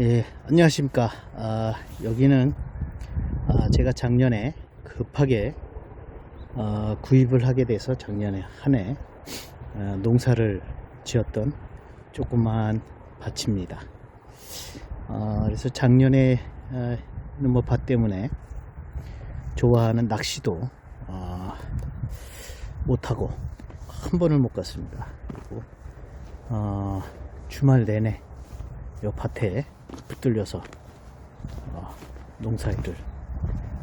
예, 안녕하십니까. 아, 여기는 아, 제가 작년에 급하게 어, 구입을 하게 돼서 작년에 한해 어, 농사를 지었던 조그만 밭입니다. 어, 그래서 작년에 어, 뭐밭 때문에 좋아하는 낚시도 어, 못하고 한 번을 못 갔습니다. 그리고 어, 주말 내내 요 밭에 붙들려서 어, 농사일을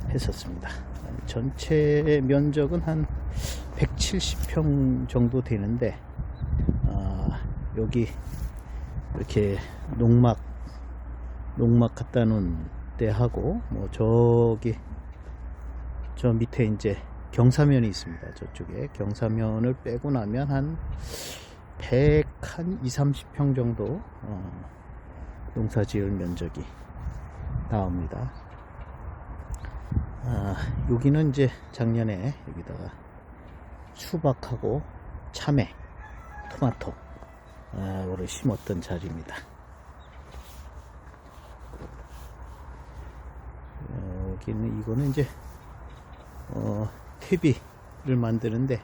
했었습니다. 전체 면적은 한 170평 정도 되는데 어, 여기 이렇게 농막 농막 갖다 놓은 데하고 뭐 저기 저 밑에 이제 경사면이 있습니다. 저쪽에 경사면을 빼고 나면 한 100, 한 2, 30평 정도 어, 농사 지을 면적이 나옵니다. 아, 여기는 이제 작년에 여기다가 수박하고 참외, 토마토, 아, 를 심었던 자리입니다. 어, 여기는 이거는 이제 어, 퇴비를 만드는데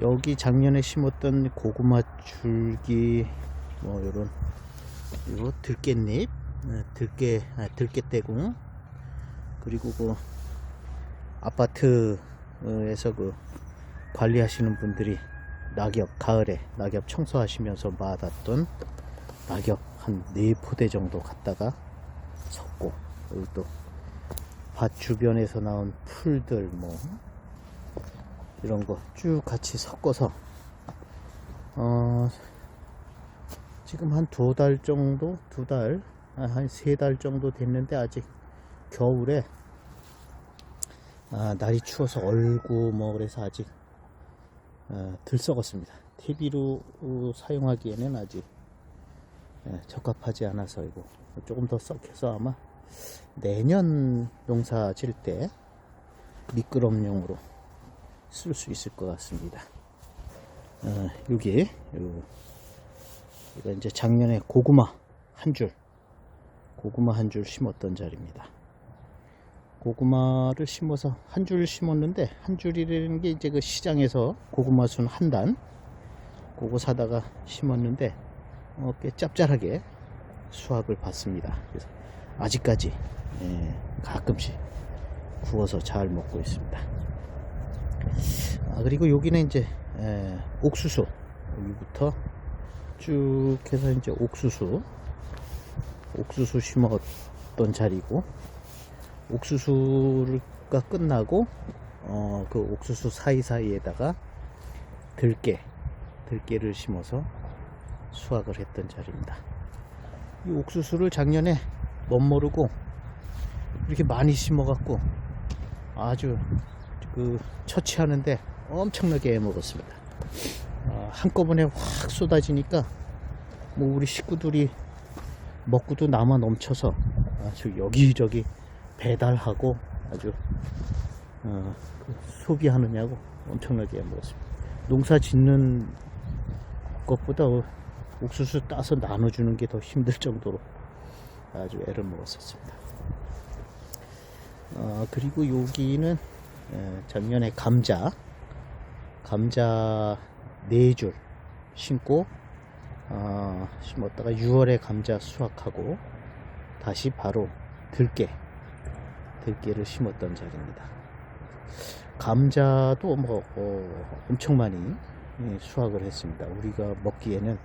여기 작년에 심었던 고구마 줄기 뭐 이런 이거 들깨잎 어, 들깨 아, 들깨대궁 그리고 그 아파트에서 그 관리하시는 분들이 낙엽 가을에 낙엽 청소하시면서 맞았던 낙엽 한 네 포대 정도 갖다가 섞고 여기 또 밭 주변에서 나온 풀들 뭐 이런 거 쭉 같이 섞어서 어 지금 한 두 달 정도 두 달 한 세달 정도 됐는데 아직 겨울에 아, 날이 추워서 얼고 뭐 그래서 아직 어, 덜 썩었습니다 TV로 사용하기에는 아직 예, 적합하지 않아서 이거 조금 더 썩혀서 아마 내년 농사 질 때 미끄럼용으로 쓸 수 있을 것 같습니다. 어, 여기 요, 이거 이제 작년에 고구마 한 줄, 고구마 한 줄 심었던 자리입니다. 고구마를 심어서 한 줄 심었는데 한 줄이라는 게 이제 그 시장에서 고구마 순 한 단, 그거 사다가 심었는데 어, 꽤 짭짤하게 수확을 받습니다. 그래서 아직까지 예, 가끔씩 구워서 잘 먹고 있습니다. 아, 그리고 여기는 이제 예, 옥수수 여기부터 쭉 해서 이제 옥수수 옥수수 심었던 자리고 옥수수가 끝나고 어, 그 옥수수 사이사이에다가 들깨 들깨를 심어서 수확을 했던 자리입니다. 이 옥수수를 작년에 멋모르고 이렇게 많이 심어 갖고 아주 그 처치하는데 엄청나게 먹었습니다. 아, 한꺼번에 확 쏟아지니까 뭐 우리 식구들이 먹고도 남아 넘쳐서 아주 여기저기 배달하고 아주 어, 그 소비하느냐고 엄청나게 먹었습니다. 농사 짓는 것보다 옥수수 따서 나눠주는 게 더 힘들 정도로 아주 애를 먹었었습니다. 어, 그리고 여기는 에, 작년에 감자, 감자 네 줄 심고 어, 심었다가 6월에 감자 수확하고 다시 바로 들깨, 들깨를 심었던 자리입니다. 감자도 뭐 어, 엄청 많이 예, 수확을 했습니다. 우리가 먹기에는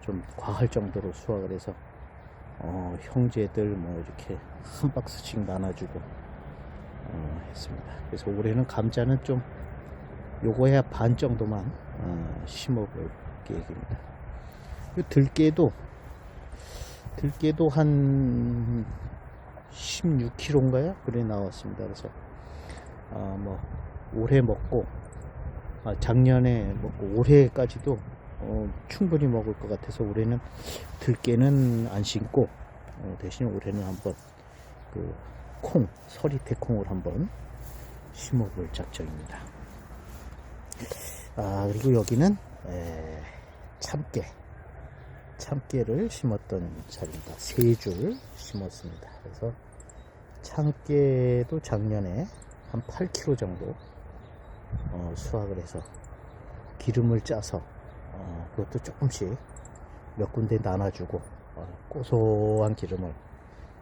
좀 과할 정도로 수확을 해서 어, 형제들 뭐 이렇게 한 박스씩 나눠주고 어, 했습니다. 그래서 올해는 감자는 좀 요거야 반 정도만 어, 심어볼 계획입니다. 이 들깨도 들깨도 한 16kg인가요? 그래 나왔습니다. 그래서 어, 뭐 올해 먹고 아, 작년에 먹고 올해까지도 어, 충분히 먹을 것 같아서 올해는 들깨는 안 심고 어, 대신 올해는 한번 그 콩, 서리태 콩을 한번 심어볼 작정입니다. 아 그리고 여기는 에, 참깨, 참깨를 심었던 자리입니다. 세 줄 심었습니다. 그래서 참깨도 작년에 한 8kg 정도 어, 수확을 해서 기름을 짜서 어, 그것도 조금씩 몇 군데 나눠주고 어, 고소한 기름을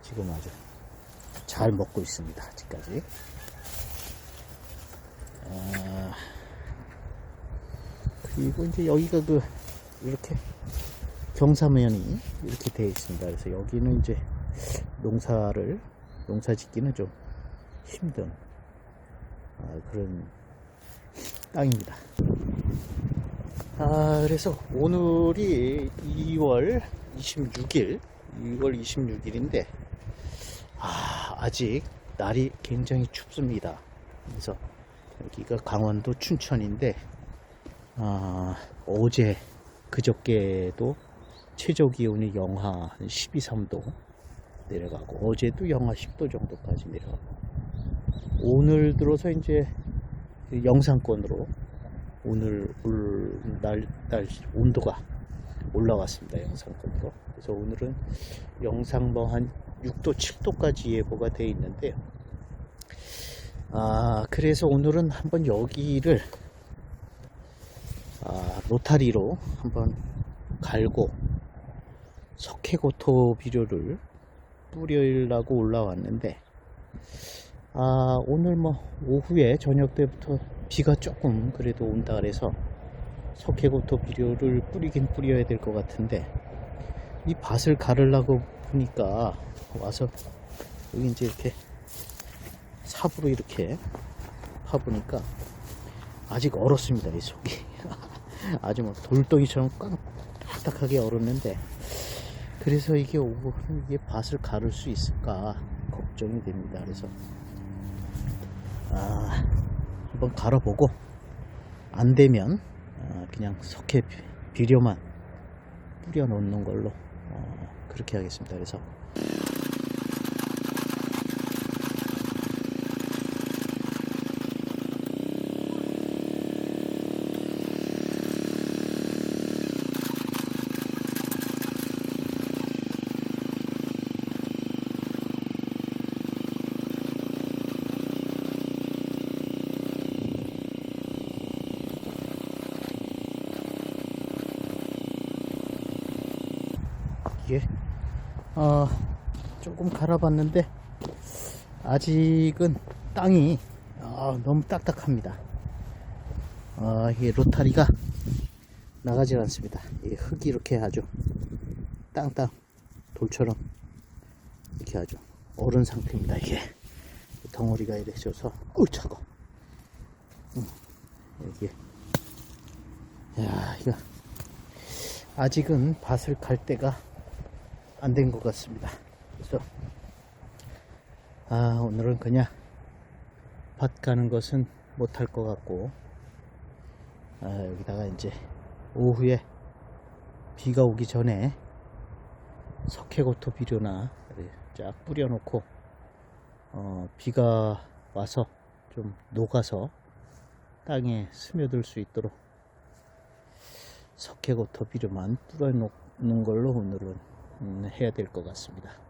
지금 아주 잘 먹고 있습니다. 아직까지. 아, 그리고 이제 여기가 그 이렇게 경사면이 이렇게 되어 있습니다. 그래서 여기는 이제 농사를 농사 짓기는 좀 힘든 아, 그런 땅입니다. 아, 그래서 오늘이 2월 26일, 2월 26일인데, 아, 아직 날이 굉장히 춥습니다. 그래서 여기가 강원도 춘천인데, 아, 어제, 그저께도 최저 기온이 영하 12, 3도 내려가고, 어제도 영하 10도 정도까지 내려가고, 오늘 들어서 이제 그 영상권으로 오늘 올, 날, 날 온도가 올라왔습니다. 영상권으로. 그래서 오늘은 영상 뭐 한 6도, 7도까지 예보가 되어 있는데요. 아, 그래서 오늘은 한번 여기를 아, 로타리로 한번 갈고 석회고토 비료를 뿌리려고 올라왔는데 아, 오늘 뭐 오후에 저녁 때부터 비가 조금 그래도 온다 그래서 석회고토 비료를 뿌리긴 뿌려야 될 것 같은데 이 밭을 가르려고 보니까 와서 여기 이제 이렇게 삽으로 이렇게 파보니까 아직 얼었습니다 이 속이 아주 뭐 돌덩이처럼 꽉 딱딱하게 얼었는데 그래서 이게 오후 이게 밭을 가를 수 있을까 걱정이 됩니다 그래서 아, 한번 갈아보고 안 되면 아, 그냥 석회 비- 비료만 뿌려 놓는 걸로 어, 그렇게 하겠습니다. 그래서 이게 어, 조금 갈아봤는데 아직은 땅이 아, 너무 딱딱합니다. 아, 이게 로타리가 나가질 않습니다. 이 흙이 이렇게 아주 땅땅 돌처럼 이렇게 아주 얼은 상태입니다. 이게 덩어리가 이래 져서 어우 차가. 여기 야 이거 아직은 밭을 갈 때가 안 된 것 같습니다. 그래서 아 오늘은 그냥 밭 가는 것은 못할 것 같고 아, 여기다가 이제 오후에 비가 오기 전에 석회고토 비료나 쫙 뿌려놓고 어, 비가 와서 좀 녹아서 땅에 스며들 수 있도록 석회고토 비료만 뿌려놓는 걸로 오늘은 음, 해야 될 것 같습니다.